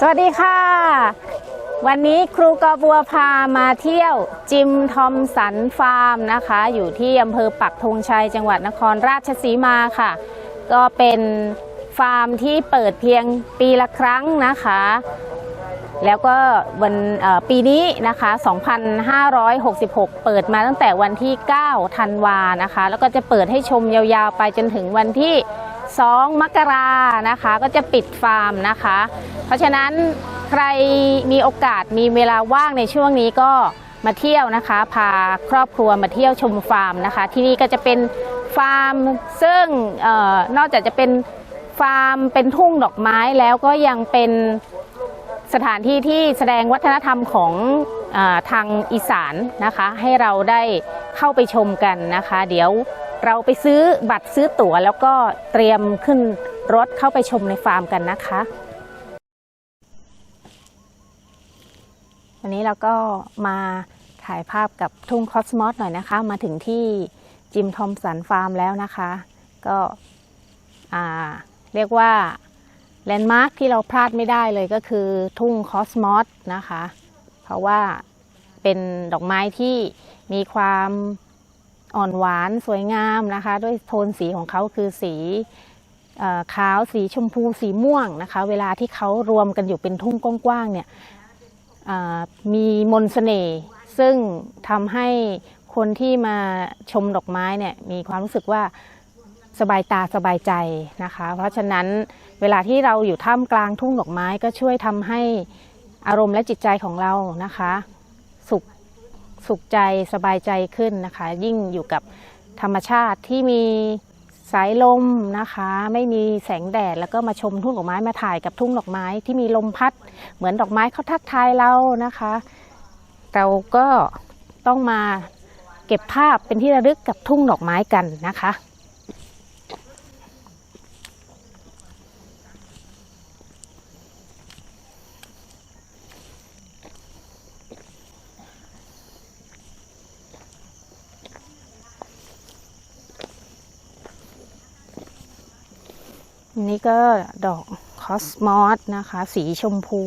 สวัสดีค่ะ วันนี้ครูกอบัวพามาเที่ยวจิมทอมสันฟาร์มนะคะ อยู่ที่อำเภอปักธงชัยจังหวัดนครราชสีมาค่ะ ก็เป็นฟาร์มที่เปิดเพียงปีละครั้งนะคะ แล้วก็วันปีนี้นะคะ 2566 เปิดมาตั้งแต่วันที่ 9 ธันวานะคะ แล้วก็จะเปิดให้ชมยาวๆ ไปจนถึงวันที่ 2 มกรานะคะก็จะปิดฟาร์มนะคะ เพราะฉะนั้นใครมีโอกาสมีเวลาว่างในช่วงนี้ก็มาเที่ยวนะคะ พาครอบครัวมาเที่ยวชมฟาร์มนะคะ ที่นี่ก็จะเป็นฟาร์มซึ่งออนอกจากจะเป็นฟาร์มเป็นทุ่งดอกไม้แล้วก็ยังเป็นสถานที่ที่แสดงวัฒนธรรมของอทางอีสานนะคะ ให้เราได้เข้าไปชมกันนะคะ เดี๋ยว เราไปซื้อบัตรซื้อตั๋ว แล้วก็เตรียมขึ้นรถเข้าไปชมในฟาร์มกันนะคะวันนี้เราก็มาถ่ายภาพกับทุ่งคอสมอสหน่อยนะคะ มาถึงที่จิมทอมสันฟาร์มแล้วนะคะ ก็เรียกว่าแลนด์มาร์คที่เราพลาดไม่ได้เลยก็คือทุ่งคอสมอสนะคะ เพราะว่าเป็นดอกไม้ที่มีความ อ่อนหวานสวยงามนะคะ ด้วยโทนสีของเขาคือสีอขาวสีชมพูสีม่วงนะคะ เวลาที่เขารวมกันอยู่เป็นทุ่งกว้างๆเนี่ยมีมนต์เสน่ห์ซึ่งทำให้คนที่มาชมดอกไม้เนี่ยมีความรู้สึกว่าสบายตาสบายใจนะคะ เพราะฉะนั้นเวลาที่เราอยู่ท่ามกลางทุ่งดอกไม้ก็ช่วยทำให้อารมณ์และจิตใจของเรานะคะ สุขใจสบายใจขึ้นนะคะ ยิ่งอยู่กับธรรมชาติที่มีสายลมนะคะ ไม่มีแสงแดดแล้วก็มาชมทุ่งดอกไม้มาถ่ายกับทุ่งดอกไม้ที่มีลมพัด เหมือนดอกไม้เขาทักทายเรานะคะ เราก็ต้องมาเก็บภาพเป็นที่ระลึกกับทุ่งดอกไม้กันนะคะ นนี้ก็ดอกคอสมอสนะคะ สีชมพู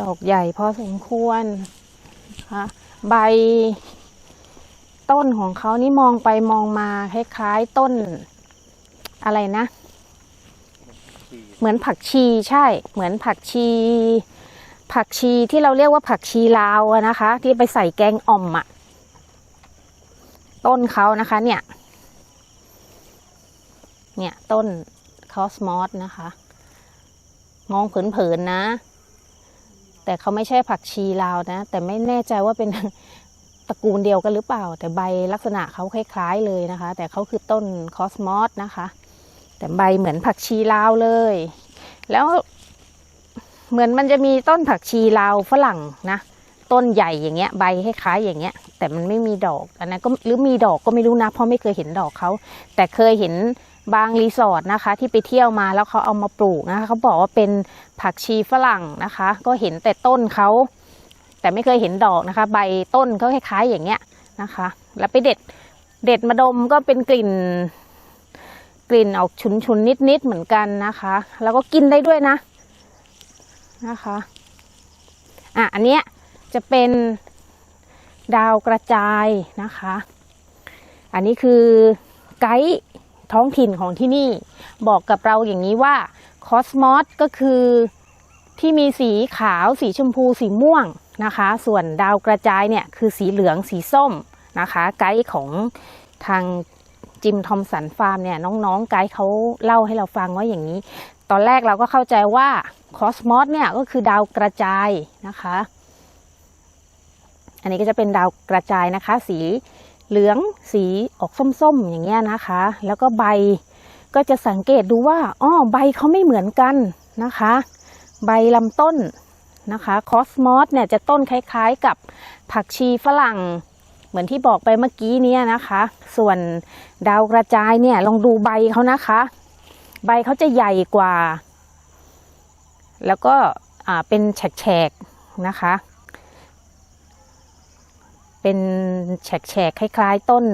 ดอกใหญ่พอสมควรนะคะใบต้นของเขานี่มองไปมองมาคล้ายๆต้นอะไรนะ เหมือนผักชีใช่ เหมือนผักชี ผักชีที่เราเรียกว่าผักชีลาวนะคะ ที่ไปใส่แกงอ่อมอะต้นเขานะคะเนี่ย เนี่ยต้นคอสมอสนะคะ มองเผินๆนะ แต่เขาไม่ใช่ผักชีลาวนะ แต่ไม่แน่ใจว่าเป็นตระกูลเดียวกันหรือเปล่า แต่ใบลักษณะเขาคล้ายๆเลยนะคะ แต่เขาคือต้นคอสมอสนะคะ แต่ใบเหมือนผักชีลาวเลย แล้วเหมือนมันจะมีต้นผักชีลาวฝรั่งนะต้นใหญ่อย่างเงี้ยใบคล้ายๆอย่างเงี้ย แต่มันไม่มีดอกอันนั้นก็หรือมีดอกก็ไม่รู้นะเพราะไม่เคยเห็นดอกเขาแต่เคยเห็น บางรีสอร์ทนะคะ ที่ไปเที่ยวมาแล้วเขาเอามาปลูกนะคะเขาบอกว่าเป็นผักชีฝรั่งนะคะ ก็เห็นแต่ต้นเขาแต่ไม่เคยเห็นดอกนะคะ ใบต้นเขาคล้ายๆอย่างเงี้ยนะคะ แล้วไปเด็ดเด็ดมาดมก็เป็นกลิ่น กลิ่นออกฉุนฉุนนิดนิดๆเหมือนกันนะคะ แล้วก็กินได้ด้วยนะนะคะอะอันเนี้ยจะเป็นดาวกระจายนะคะ อันนี้คือไกด์ ท้องถิ่นของที่นี่ บอกกับเราอย่างนี้ว่าคอสมอสก็คือที่มีสีขาวสีชมพูสีม่วงนะคะ ส่วนดาวกระจายเนี่ยคือสีเหลืองสีส้มนะคะ ไกด์ของทางจิมทอมสันฟาร์มเนี่ยน้องๆไกด์เขาเล่าให้เราฟังว่าอย่างนี้ ตอนแรกเราก็เข้าใจว่าคอสมอสเนี่ยก็คือดาวกระจายนะคะ อันนี้ก็จะเป็นดาวกระจายนะคะ สี เหลืองสีออกส้มๆอย่างเงี้ยนะคะ แล้วก็ใบก็จะสังเกตดูว่าอ้อใบเขาไม่เหมือนกันนะคะ ใบลำต้นนะคะคอสมอสเนี่ยจะต้นคล้าย ๆกับผักชีฝรั่ง เหมือนที่บอกไปเมื่อกี้เนี้นะคะ ส่วนดาวกระจายเนี่ยลองดูใบเขานะคะ ใบเขาจะใหญ่กว่า แล้วก็เป็นแฉกๆนะคะ เป็นแฉกๆคล้ายๆต้น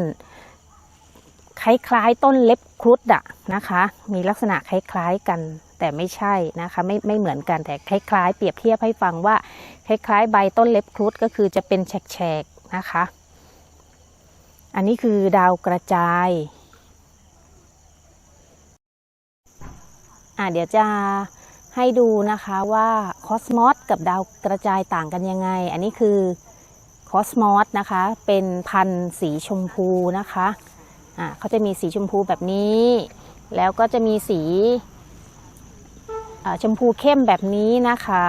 คล้ายๆต้นเล็บครุฑอะนะคะ มีลักษณะคล้ายๆกันแต่ไม่ใช่นะคะไม่ไม่เหมือนกันแต่คล้ายๆ เปรียบเทียบให้ฟังว่าคล้ายๆ ใบต้นเล็บครุฑก็คือจะเป็นแฉกๆนะคะ อันนี้คือดาวกระจายอะเดี๋ยวจะให้ดูนะคะว่าคอสมอสกับดาวกระจายต่างกันยังไง อันนี้คือ คอสมอสนะคะ เป็นพันธุ์สีชมพูนะคะอะเขาจะมีสีชมพูแบบนี้ แล้วก็จะมีสีอ่าชมพูเข้มแบบนี้นะคะ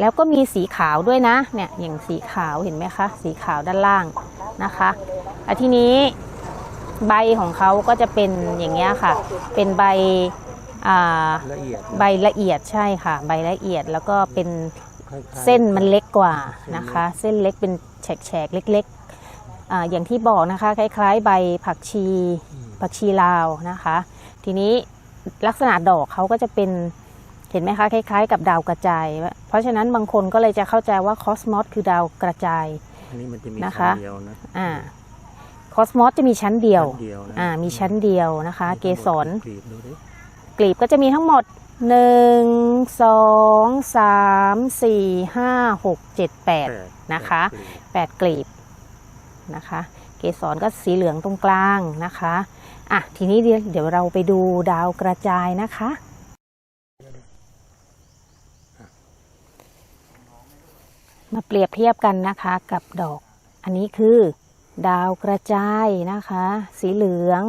แล้วก็มีสีขาวด้วยนะเนี่ยอย่างสีขาวเห็นไหมคะสีขาวด้านล่างนะคะแล้วทีนี้ใบของเขาก็จะเป็นอย่างเงี้ยค่ะ เป็นใบอ่าละเอียดใบละเอียดใช่ค่ะ ใบละเอียดแล้วก็เป็นคล้ายๆ เส้นมันเล็กกว่าเส้นเล็กนะคะ เส้นเล็กเป็นแฉกๆเล็กๆอาอย่างที่บอกนะคะ คล้ายๆ ใบผักชีอืมผักชีลาวนะคะ ทีนี้ลักษณะดอกเขาก็จะเป็นเห็นไหมคะคล้ายๆ กับดาวกระจาย เพราะฉะนั้นบางคนก็เลยจะเข้าใจว่าคอสมอสคือดาวกระจายอันนี้มันจะมีนะคะชั้นเดียวนะอ่าคอสมอสจะมีชั้นเดียวชั้นเดียวนะอ่ามีชั้นเดียวนะคะ เกสรกรีบดูดิกลีบก็จะมีทั้งหมด 1 2 3 4 5 6 7แปด8นะคะแปดกลีบ8กลีบนะคะ เกสรก็สีเหลืองตรงกลางนะคะอะทีนี้เดี๋ยวเดี๋ยวเราไปดูดาวกระจายนะคะ มาเปรียบเทียบกันนะคะกับดอก อันนี้คือ ดาวกระจายนะคะ สีเหลือง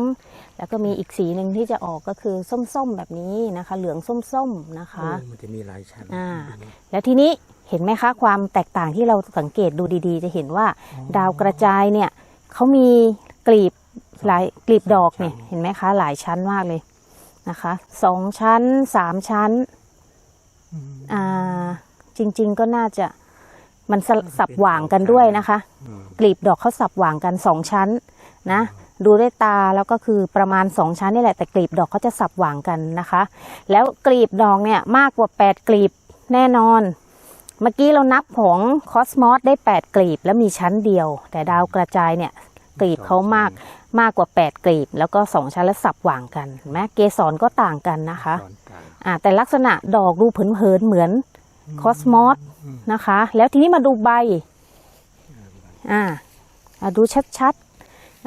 แล้วก็มีอีกสีหนึ่งที่จะออกก็คือส้มๆแบบนี้นะคะ เหลืองส้มๆนะคะเออมันจะมีหลายชั้นอ่าแล้วทีนี้เห็นไหมคะความแตกต่างที่เราสังเกตดูดีๆ จะเห็นว่าดาวกระจายเนี่ยเขามีกลีบหลายกลีบดอกเนี่ยเห็นไหมคะหลายชั้นมากเลยนะคะสองชั้นสามชั้นอืมอ่าจริง ๆก็น่าจะมันสลับสับหว่างกันด้วยนะคะอืมกลีบดอกเขาสับหว่างกันสองชั้นนะ ดูด้วยตาแล้วก็คือประมาณสองชั้นนี่แหละแต่กลีบดอกเขาจะสับหว่างกันนะคะ แล้วกลีบดอกเนี่ยมากกว่า 8 กลีบแน่นอน เมื่อกี้เรานับของคอสมอสได้ 8 กลีบแล้วมีชั้นเดียว แต่ดาวกระจายเนี่ยกลีบเขามากมากกว่า 8 กลีบ แล้วก็ 2 ชั้นแล้วสับหว่างกันเห็นไหมเกสรก็ต่างกันนะคะตอนกลางอ่าแต่ลักษณะดอกดูเผินๆเหมือนคอสมอสอืมนะคะ แล้วทีนี้มาดูใบอ่าอ่าดูชัดๆ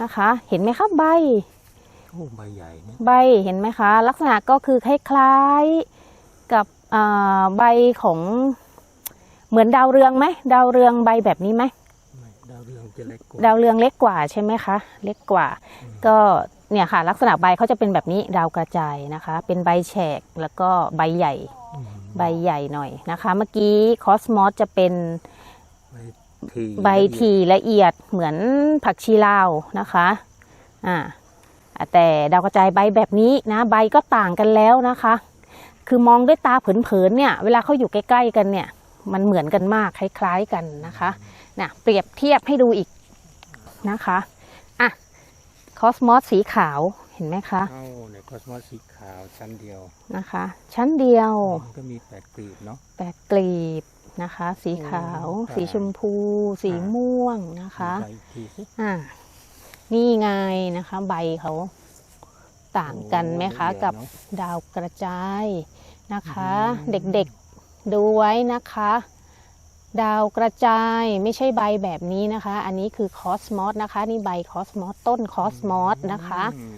นะคะ เห็นไหมคะใบโอ้ใบใหญ่เนี่ยใบเห็นไหมคะ ลักษณะก็คือคล้ายๆกับอ่าใบของเหมือนดาวเรืองไหมดาวเรืองใบแบบนี้ไหมไม่ดาวเรืองจะเล็กกว่าดาวเรืองเล็กกว่าใช่ไหมคะ เล็กกว่า ก็เนี่ยค่ะ ลักษณะใบเขาจะเป็นแบบนี้ดาวกระจายนะคะ เป็นใบแฉกแล้วก็ใบใหญ่อืมใบใหญ่หน่อยนะคะ เมื่อกี้คอสมอสจะเป็น ใบทีใบทีละเอียดเหมือนผักชีลาวนะคะอ่าแต่ดาวกระจายใบแบบนี้นะใบก็ต่างกันแล้วนะคะ คือมองด้วยตาเผินๆเนี่ยเวลาเขาอยู่ใกล้ๆกันเนี่ยมันเหมือนกันมากคล้ายๆกันนะคะนะเปรียบเทียบให้ดูอีกนะคะอะคอสมอสสีขาวเห็นไหมคะเข้าในคอสมอสสีขาวชั้นเดียวนะคะ ชั้นเดียวมันก็มีแปดกลีบเนาะแปดกลีบ นะคะ สีขาวอืมสีชมพู สีม่วงนะคะใบทีสิอ่านี่ไงนะคะ ใบเขาต่างกันไหมคะ กับดาวกระจายนะคะ เด็กๆดูไว้นะคะ ดาวกระจายไม่ใช่ใบแบบนี้นะคะ อันนี้คือคอสมอสนะคะ นี่ใบคอสมอสต้นคอสมอสนะคะอืม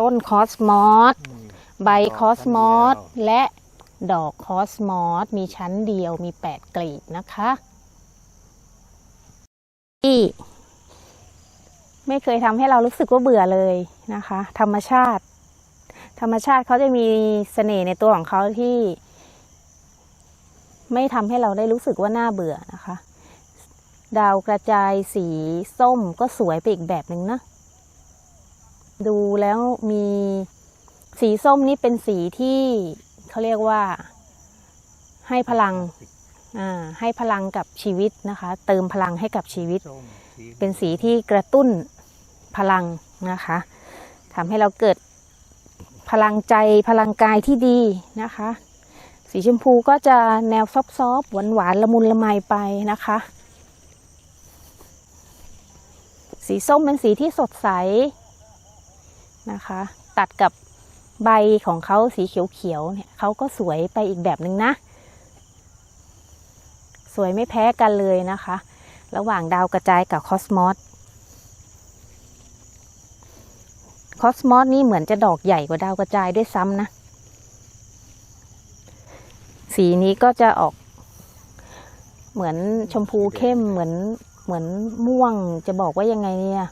ต้นคอสมอสอืมใบคอสมอสดอกชั้นเดียวและ ดอกคอสมอสมีชั้นเดียวมี 8 กลีบนะคะที่ไม่เคยทำให้เรารู้สึกว่าเบื่อเลยนะคะ ธรรมชาติ ธรรมชาติเขาจะมีเสน่ห์ในตัวของเขาที่ ไม่ทำให้เราได้รู้สึกว่าน่าเบื่อนะคะ ดาวกระจายสีส้มก็สวยไปอีกแบบหนึ่งนะ ดูแล้วมีสีส้มนี่เป็นสีที่ เขาเรียกว่า ให้พลังอ่าให้พลังกับชีวิตนะคะ เติมพลังให้กับชีวิตส้มสีเป็นสีที่กระตุ้นพลังนะคะทำให้เราเกิดพลังใจพลังกายที่ดีนะคะ สีชมพูก็จะแนวซอฟๆหวานๆละมุนละไมไปนะคะ สีส้มเป็นสีที่สดใสนะคะ ตัดกับ ใบของเขาสีเขียวๆเนี่ยเขาก็สวยไปอีกแบบหนึ่งนะ สวยไม่แพ้กันเลยนะคะ ระหว่างดาวกระจายกับคอสมอสคอสมอสนี่เหมือนจะดอกใหญ่กว่าดาวกระจายด้วยซ้ำนะ สีนี้ก็จะออก เหมือนชมพูเข้มเหมือนเหมือนม่วงจะบอกว่ายังไงเนี่ย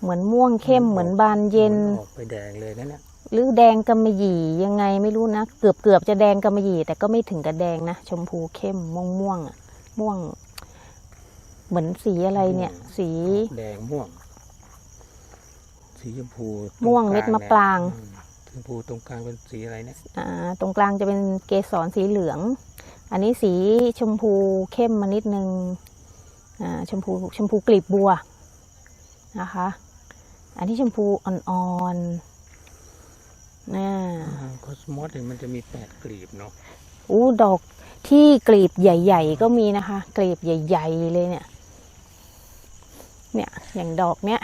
เหมือนม่วงเข้มเหมือนบานเย็น ออกไปแดงเลยนั่นแหละ หรือแดงกำมะหยี่ยังไงไม่รู้นะ เกือบเกือบจะแดงกำมะหยี่แต่ก็ไม่ถึงกับแดงนะ ชมพูเข้มม่วงม่วงๆอะม่วง เหมือนสีอะไรเนี่ย สีแดงม่วง สีชมพูตรม่วงเม็ดมะปรางอืมชมพูตรงกลางเป็นสีอะไรเนี่ยอ่า ตรงกลางจะเป็นเกสรสีเหลือง อันนี้สีชมพูเข้มมานิดนึงอ่าชมพูชมพูกลีบบัวนะคะ อันนี้ชมพูอ่อนๆ น่าคอสมอสเนี่ยมันจะมีแปดกลีบเนาะอู้ดอกที่กลีบใหญ่ ๆ ก็มีนะคะ กลีบใหญ่ ๆ เลยเนี่ย เนี่ย อย่างดอกเนี้ย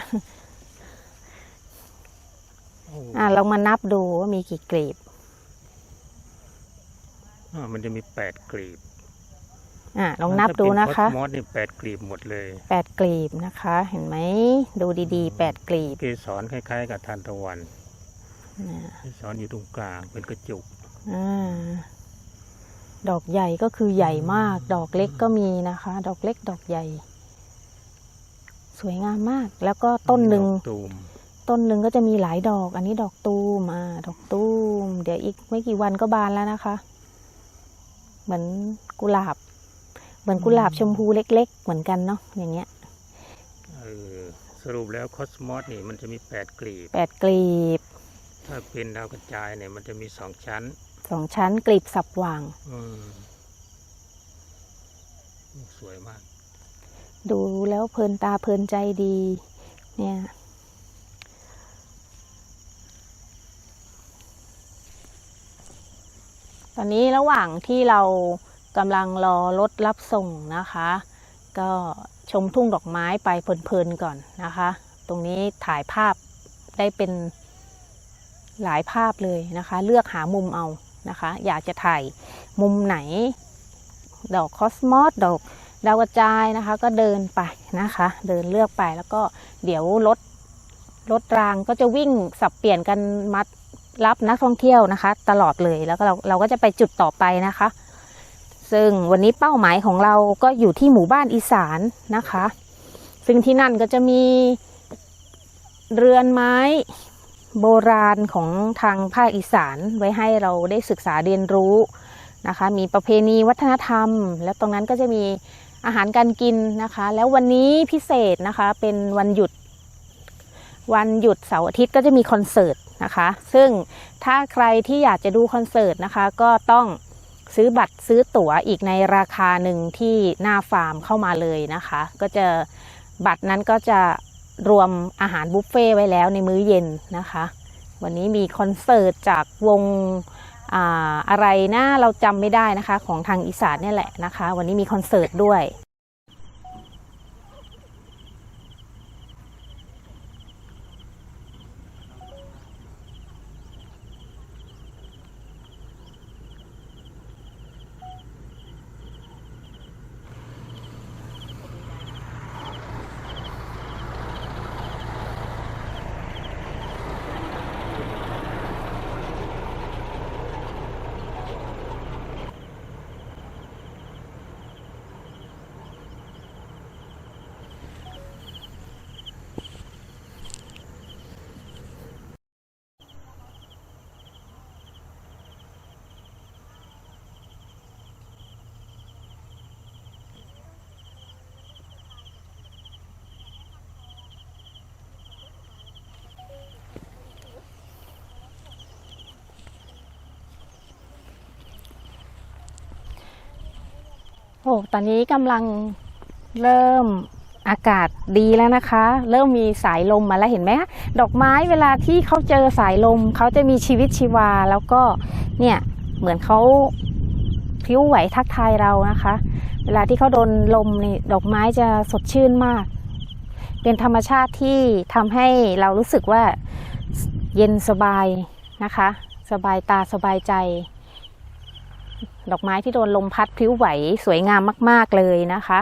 โอ้อ่าลองมานับดูว่ามีกี่กลีบอ่ามันจะมีแปดกลีบอ่าลองนับดูนะคะคอสมอสเนี่ยแปดกลีบหมดเลยแปดกลีบนะคะ เห็นไหมดูดีๆแปดกลีบเกสรคล้ายๆ กับทานตะวัน นะเกสรอยู่ตรงกลางเป็นกระจุกอ่าดอกใหญ่ก็คือใหญ่มาก ดอกเล็กก็มีนะคะ ดอกเล็กดอกใหญ่ สวยงามมาก แล้วก็ต้นหนึ่งดอกตูมต้นหนึ่งก็จะมีหลายดอก อันนี้ดอกตูมอ่าดอกตูม เดี๋ยวอีกไม่กี่วันก็บานแล้วนะคะ เหมือนกุหลาบ เหมือนกุหลาบชมพูเล็ก ๆ เหมือนกันเนาะอย่างเงี้ยเออสรุปแล้วคอสมอสนี่มันจะมีแปดกลีบแปดกลีบ ถ้าเป็นดาวกระจายเนี่ยมันจะมีสองชั้น สองชั้นกลีบสับหว่าง อืมสวยมาก ดูแล้วเพลินตาเพลินใจดี เนี่ย ตอนนี้ระหว่างที่เรากำลังรอรถรับส่งนะคะ ก็ชมทุ่งดอกไม้ไปเพลินๆก่อนนะคะ ตรงนี้ถ่ายภาพได้เป็น หลายภาพเลยนะคะ เลือกหามุมเอานะคะ อยากจะถ่ายมุมไหน ดอกคอสมอสดอกดาวกระจายนะคะ ก็เดินไปนะคะ เดินเลือกไปแล้วก็เดี๋ยวรถรถรางก็จะวิ่งสับเปลี่ยนกันมัดรับนักท่องเที่ยวนะคะ ตลอดเลยแล้วก็เราเราก็จะไปจุดต่อไปนะคะ ซึ่งวันนี้เป้าหมายของเราก็อยู่ที่หมู่บ้านอีสานนะคะ ซึ่งที่นั่นก็จะมีเรือนไม้ โบราณของทางภาคอีสานไว้ให้เราได้ศึกษาเรียนรู้นะคะ มีประเพณีวัฒนธรรม แล้วตรงนั้นก็จะมีอาหารการกินนะคะ แล้ววันนี้พิเศษนะคะเป็นวันหยุด วันหยุดเสาร์อาทิตย์ก็จะมีคอนเสิร์ตนะคะ ซึ่งถ้าใครที่อยากจะดูคอนเสิร์ตนะคะ ก็ต้องซื้อบัตรซื้อตั๋วอีกในราคาหนึ่งที่หน้าฟาร์มเข้ามาเลยนะคะ ก็จะบัตรนั้นก็จะ รวมอาหารบุฟเฟ่ต์ไว้แล้วในมื้อเย็นนะคะ วันนี้มีคอนเสิร์ตจากวงอะอะไรนะเราจำไม่ได้นะคะ ของทางอีสานเนี่ยแหละนะคะ วันนี้มีคอนเสิร์ตด้วย โอ้ตอนนี้กำลังเริ่มอากาศดีแล้วนะคะ เริ่มมีสายลมมาแล้วเห็นไหมคะดอกไม้เวลาที่เขาเจอสายลมเขาจะมีชีวิตชีวาแล้วก็เนี่ยเหมือนเขาพลิ้วไหวทักทายเรานะคะ เวลาที่เขาโดนลมนี่ดอกไม้จะสดชื่นมาก เป็นธรรมชาติที่ทำให้เรารู้สึกว่าเย็นสบายนะคะ สบายตาสบายใจ ดอกไม้ที่โดนลมพัดพลิ้วไหวสวยงามมาก ๆเลยนะคะ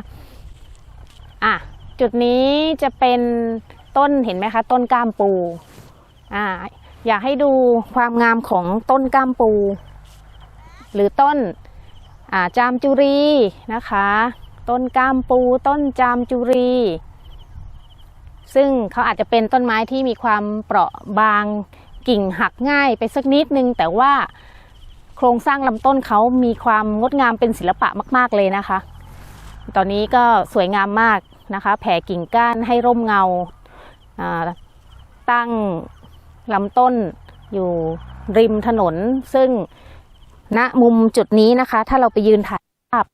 อะจุดนี้จะเป็นต้นเห็นไหมคะ ต้นก้ามปูอ่าอยากให้ดูความงามของต้นก้ามปู หรือต้นอ่าจามจุรีนะคะ ต้นก้ามปู ต้นจามจุรี ซึ่งเขาอาจจะเป็นต้นไม้ที่มีความเปราะบางกิ่งหักง่ายไปสักนิดนึง แต่ว่า โครงสร้างลำต้นเขามีความงดงามเป็นศิลปะมาก ๆ เลยนะคะ ตอนนี้ก็สวยงามมากนะคะ แผ่กิ่งก้านให้ร่มเงา ตั้งลำต้นอยู่ริมถนน ซึ่งณมุมจุดนี้นะคะ ถ้าเราไปยืนถ่ายภาพ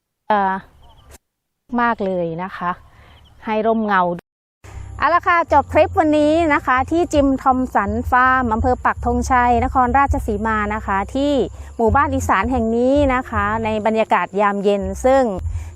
มากเลยนะคะ ให้ร่มเงา เอาละค่ะจบคลิปวันนี้นะคะ ที่จิมทอมสันฟาร์มอำเภอปักธงชัย นครราชสีมานะคะ ที่หมู่บ้านอีสานแห่งนี้นะคะ ในบรรยากาศยามเย็น ซึ่ง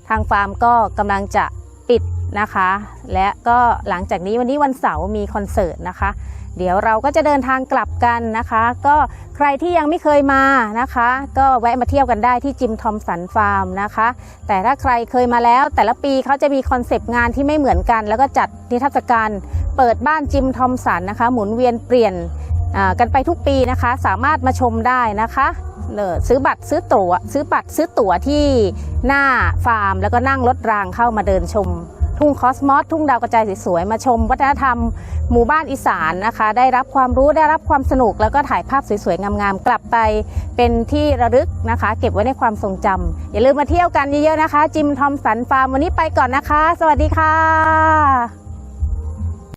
ทางฟาร์มก็กำลังจะปิดนะคะ และก็หลังจากนี้วันนี้วันเสาร์มีคอนเสิร์ตนะคะ เดี๋ยวเราก็จะเดินทางกลับกันนะคะ ก็ใครที่ยังไม่เคยมานะคะ ก็แวะมาเที่ยวกันได้ที่จิมทอมสันฟาร์มนะคะ แต่ถ้าใครเคยมาแล้วแต่ละปีเขาจะมีคอนเซปต์งานที่ไม่เหมือนกัน แล้วก็จัดนิทรรศการเปิดบ้านจิมทอมสันนะคะ หมุนเวียนเปลี่ยนอ่ากันไปทุกปีนะคะ สามารถมาชมได้นะคะเออซื้อบัตรซื้อตั๋วซื้อบัตรซื้อตั๋วที่หน้าฟาร์ม แล้วก็นั่งรถรางเข้ามาเดินชม ทุ่งคอสมอสทุ่งดาวกระจายสวยๆมาชมวัฒนธรรมหมู่บ้านอีสานนะคะ ได้รับความรู้ได้รับความสนุก แล้วก็ถ่ายภาพสวยๆงามๆกลับไปเป็นที่ระลึกนะคะ เก็บไว้ในความทรงจำอย่าลืมมาเที่ยวกันเยอะๆนะคะ จิมทอมสันฟาร์มวันนี้ไปก่อนนะคะ สวัสดีค่ะ